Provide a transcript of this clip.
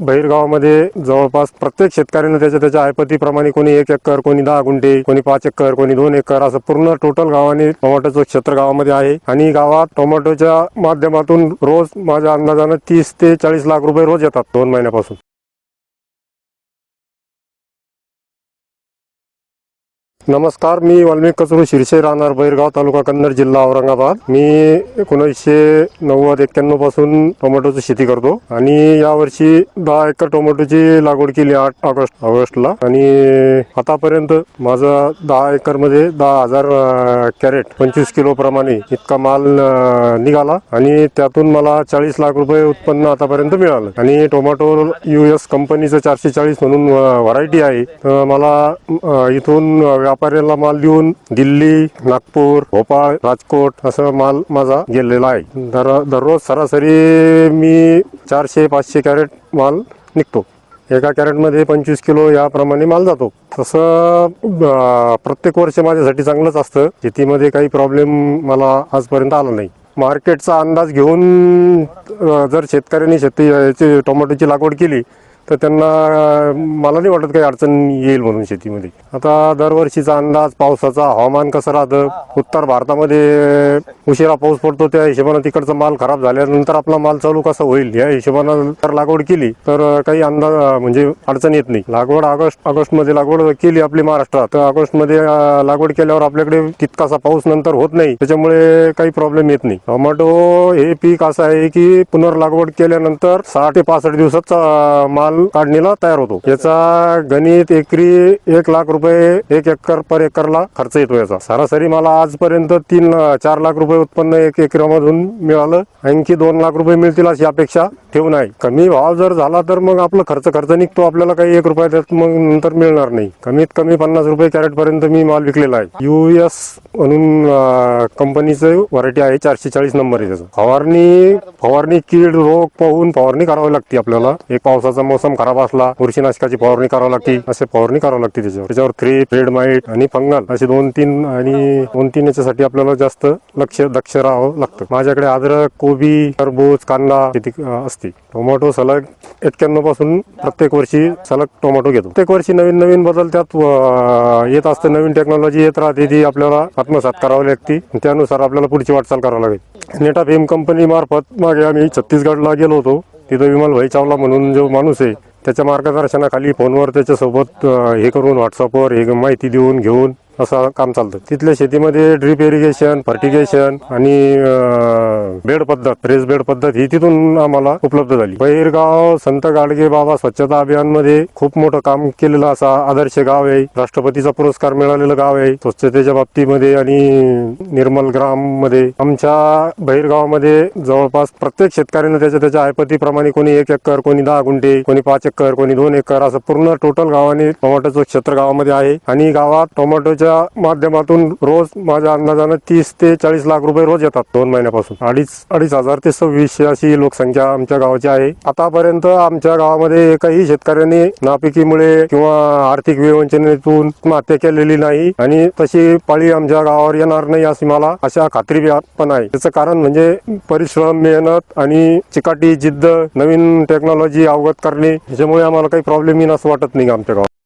बहिरगावामध्ये जवळपास प्रत्येक शेतकऱ्यानं त्याच्या त्याच्या आयपतीप्रमाणे कोणी एक एकर कोणी दहा गुंठे कोणी पाच एकर कोणी दोन एकर असं पूर्ण टोटल गावाने टोमॅटोचं क्षेत्र गावामध्ये आहे. आणि गावात टोमॅटोच्या माध्यमातून रोज माझ्या अंदाजानं तीस ते चाळीस लाख रुपये रोज येतात दोन महिन्यापासून. नमस्कार मी वाल्मिक कचरू शिरसे राहणार बैरगाव तालुका कन्नड जिल्हा औरंगाबाद. मी एकोणीसशे नव्वद एक्क्याण्णवपासून टोमॅटोची शेती करतो आणि यावर्षी दहा एकर टोमॅटोची लागवड केली आठ ऑगस्ट ऑगस्टला. आणि आतापर्यंत माझा दहा एकरमध्ये दहा हजार कॅरेट पंचवीस किलो प्रमाणे इतका माल निघाला आणि त्यातून मला चाळीस लाख रुपये उत्पन्न आतापर्यंत मिळालं. आणि टोमॅटो यू एस कंपनीचं चारशे चाळीस म्हणून व्हरायटी आहे. तर मला इथून व्यापार व्यापाऱ्याला माल देऊन दिल्ली नागपूर भोपाळ राजकोट असं माल माझा गेलेला आहे. दर दररोज सरासरी मी चारशे पाचशे कॅरेट माल निघतो. एका कॅरेटमध्ये पंचवीस किलो याप्रमाणे माल जातो. तसं प्रत्येक वर्ष माझ्यासाठी चांगलंच असतं. शेतीमध्ये काही प्रॉब्लेम मला आजपर्यंत आला नाही. मार्केटचा अंदाज घेऊन जर शेतकऱ्यांनी शेती याची टोमॅटोची लागवड केली तर त्यांना मला नाही वाटत काही अडचण येईल म्हणून शेतीमध्ये. आता दरवर्षीचा अंदाज पावसाचा हवामान कसं राहतं? उत्तर भारतामध्ये उशिरा पाऊस पडतो त्या हिशोबानं तिकडचा माल खराब झाल्यानंतर आपला माल चालू कसा होईल? या हिशोबानं जर लागवड केली तर काही अंदाज म्हणजे अडचण येत नाही. लागवड ऑगस्ट ऑगस्टमध्ये लागवड केली आपली महाराष्ट्रात तर ऑगस्टमध्ये लागवड केल्यावर आपल्याकडे तितकासा पाऊस नंतर होत नाही. त्याच्यामुळे काही प्रॉब्लेम येत नाही. टोमॅटो हे पीक असं आहे की पुनर्लागवड केल्यानंतर सहा ते पासष्ट दिवसात माल माल काढणीला तयार होतो. याचा गणित एकरी एक लाख रुपये एक एकर पर एकरला खर्च येतो याचा. सरासरी मला आजपर्यंत तीन चार लाख रुपये उत्पन्न एक एकरामधून मिळालं. आणखी दोन लाख रुपये मिळतील अशी अपेक्षा ठेवून आहे कमी भाव जर झाला तर मग आपलं खर्च खर्च निघतो. आपल्याला काही एक रुपया त्यात मग नंतर मिळणार नाही. कमीत कमी पन्नास रुपये कॅरेट पर्यंत मी माल विकलेला आहे. यू एस म्हणून कंपनीचं व्हरायटी आहे. चारशे चाळीस नंबर आहे त्याचा. फवारणी फवारणी कीड रोग पाहून फवारणी करावी लागते आपल्याला. एक पावसाचा मौसम खराब असला बुरशीनाशकाची फवारणी करावी लागते असे फवारणी करावी लागते त्याच्यावर. त्याच्यावर थ्री रेड माईट आणि फंगल असे दोन तीन आणि दोन तीन याच्यासाठी आपल्याला जास्त लक्ष दक्ष राहावं लागतं. माझ्याकडे अद्रक कोबी टरबूज कांदा शेती असते. टोमॅटो सलग एक्क्याण्णवपासून प्रत्येक वर्षी सलग टोमॅटो घेतो. प्रत्येक वर्षी नवीन नवीन बदल त्यात येत असते. नवीन टेक्नॉलॉजी येत राहते ती आपल्याला आत्मसात करावी लागते. त्यानुसार आपल्याला पुढची वाटचाल करावी लागेल. नेटा फेम कंपनी मार्फत मागे आम्ही छत्तीसगडला गेलो होतो. तिथं विमल भाई चावला म्हणून जो माणूस आहे त्याच्या मार्गदर्शनाखाली फोनवर त्याच्यासोबत हे करून व्हॉट्सअपवर हे माहिती देऊन घेऊन असं काम चालतं. तिथल्या शेतीमध्ये ड्रीप इरिगेशन फर्टिगेशन आणि बेड पद्धत फ्रेश बेड पद्धत ही तिथून आम्हाला उपलब्ध झाली. बहिरगाव संत गाडगे बाबा स्वच्छता अभियानमध्ये खूप मोठं काम केलेलं असा आदर्श गाव आहे. राष्ट्रपतीचा पुरस्कार मिळालेलं गाव आहे. स्वच्छतेच्या बाबतीमध्ये आणि निर्मल ग्राममध्ये आमच्या बहिरगावामध्ये जवळपास प्रत्येक शेतकऱ्यानं त्याच्या त्याच्या आयपतीप्रमाणे कोणी एक एकर कोणी दहा गुंठे कोणी पाच एकर कोणी दोन एकर असं पूर्ण टोटल गावाने टोमॅटोचं क्षेत्र गावामध्ये आहे. आणि गावात टोमॅटोच्या माध्यमातून रोज माझ्या अंदाजानं तीस ते चाळीस लाख रुपये रोज येतात दोन महिन्यापासून. अडीच अडीच हजार ते सव्वीसशे अशी लोकसंख्या आमच्या गावाची आहे. आतापर्यंत आमच्या गावामध्ये एकही शेतकऱ्यांनी नापिकीमुळे किंवा आर्थिक विवंचनेतून आत्महत्या केलेली नाही आणि तशी पाळी आमच्या गावावर येणार नाही अशी मला अशा खात्री पण आहे. त्याचं कारण म्हणजे परिश्रम मेहनत आणि चिकाटी जिद्द नवीन टेक्नॉलॉजी अवगत करणे याच्यामुळे आम्हाला काही प्रॉब्लेम येईल असं वाटत नाही आमच्या गावात?